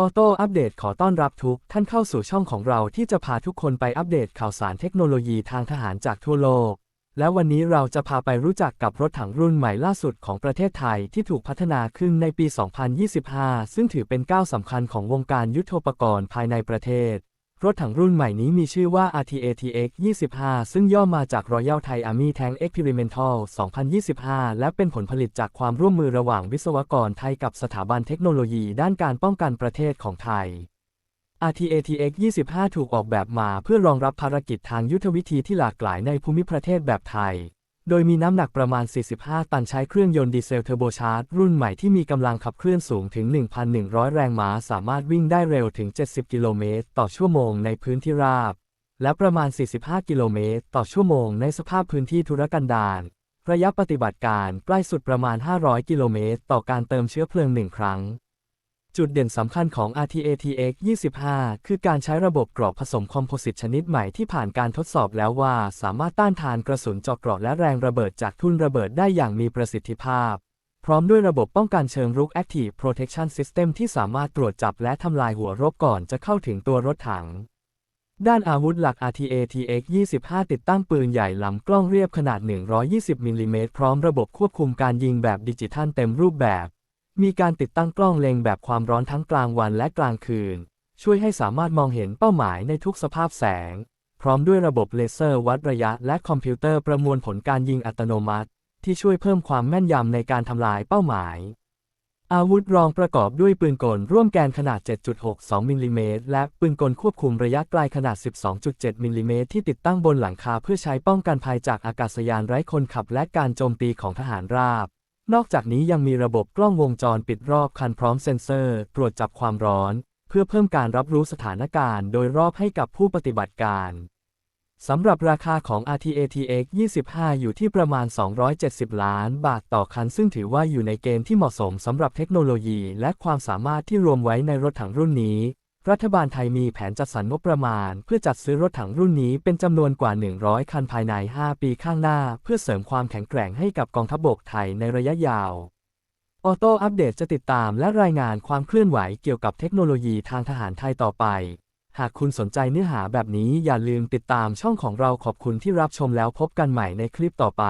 ออโต้อัปเดตขอต้อนรับทุกท่านเข้าสู่ช่องของเราที่จะพาทุกคนไปอัปเดตข่าวสารเทคโนโลยีทางทหารจากทั่วโลก และวันนี้เราจะพาไปรู้จักกับรถถังรุ่นใหม่ล่าสุดของประเทศไทยที่ถูกพัฒนาขึ้นในปี 2025 ซึ่งถือเป็นก้าวสำคัญของวงการยุทโธปกรณ์ภายในประเทศ รถถังรุ่นใหม่นี้มีชื่อว่า RTATX 25 ซึ่งย่อมาจาก Royal Thai Army Tank Experimental 2025 และเป็นผลผลิตจากความร่วมมือระหว่างวิศวกรไทยกับสถาบันเทคโนโลยีด้านการป้องกันประเทศของไทย RTATX 25 ถูกออกแบบมาเพื่อรองรับภารกิจทางยุทธวิธีที่หลากหลายในภูมิประเทศแบบไทย โดยมีน้ำหนักประมาณ 45 ตันใช้เครื่องยนต์ดีเซลเทอร์โบชาร์จรุ่นใหม่ที่มีกำลังขับเคลื่อนสูงถึง 1,100 แรงม้า สามารถวิ่งได้เร็วถึง 70 กิโลเมตรต่อชั่วโมงในพื้นที่ราบ และประมาณ 45 กิโลเมตรต่อชั่วโมงในสภาพพื้นที่ทุรกันดารระยะปฏิบัติการใกล้สุดประมาณ 500 กิโลเมตรต่อการเติมเชื้อเพลิงหนึ่งครั้ง จุดเด่นสำคัญของ RTATX 25 คือการใช้ระบบกรอบผสมคอมโพสิตชนิดใหม่ที่ผ่านการทดสอบแล้วว่า สามารถต้านทานกระสุนเจาะกราะและแรงระเบิดจากทุ่นระเบิดได้อย่างมีประสิทธิภาพ พร้อมด้วยระบบป้องกันเชิงรุก Active Protection System ที่สามารถตรวจจับและทำลายหัวรบก่อนจะเข้าถึงตัวรถถัง ด้านอาวุธหลัก RTATX 25 ติดตั้งปืนใหญ่ลำกล้องเรียบขนาด 120 มิลลิเมตรพร้อมระบบควบคุมการยิงแบบดิจิทัลเต็มรูปแบบ มีการติดตั้งกล้องเล็งแบบความร้อนทั้งกลางวันและกลางคืน ช่วยให้สามารถมองเห็นเป้าหมายในทุกสภาพแสง พร้อมด้วยระบบเลเซอร์วัดระยะและคอมพิวเตอร์ประมวลผลการยิงอัตโนมัติ ที่ช่วยเพิ่มความแม่นยำในการทำลายเป้าหมาย อาวุธรองประกอบด้วยปืนกลร่วมแกนขนาด 7.62มิลลิเมตรและปืนกลควบคุมระยะไกลขนาด 12.7มิลลิเมตรที่ติดตั้งบนหลังคาเพื่อใช้ป้องกันภัยจากอากาศยานไร้คนขับและการโจมตีของทหารราบ นอกจากนี้ยังมีระบบกล้องวงจรปิดรอบคันพร้อมเซ็นเซอร์ ตรวจจับความร้อน เพื่อเพิ่มการรับรู้สถานการณ์โดยรอบให้กับผู้ปฏิบัติการสำหรับราคาของ RTATX 25 อยู่ที่ประมาณ 270 ล้านบาทต่อคัน ซึ่งถือว่าอยู่ในเกณฑ์ที่เหมาะสมสำหรับเทคโนโลยีและความสามารถที่รวมไว้ในรถถังรุ่นนี้ รัฐบาลไทยมีแผนจัดสรรงบประมาณ เพื่อจัดซื้อรถถังรุ่นนี้เป็นจำนวนกว่า 100 คันภายใน 5 ปีข้างหน้า เพื่อเสริมความแข็งแกร่งให้กับกองทัพบกไทยในระยะยาว ออโต้อัปเดตจะติดตามและรายงานความเคลื่อนไหวเกี่ยวกับเทคโนโลยีทางทหารไทยต่อไป หากคุณสนใจเนื้อหาแบบนี้อย่าลืมติดตามช่องของเราขอบคุณที่รับชมแล้วพบกันใหม่ในคลิปต่อไป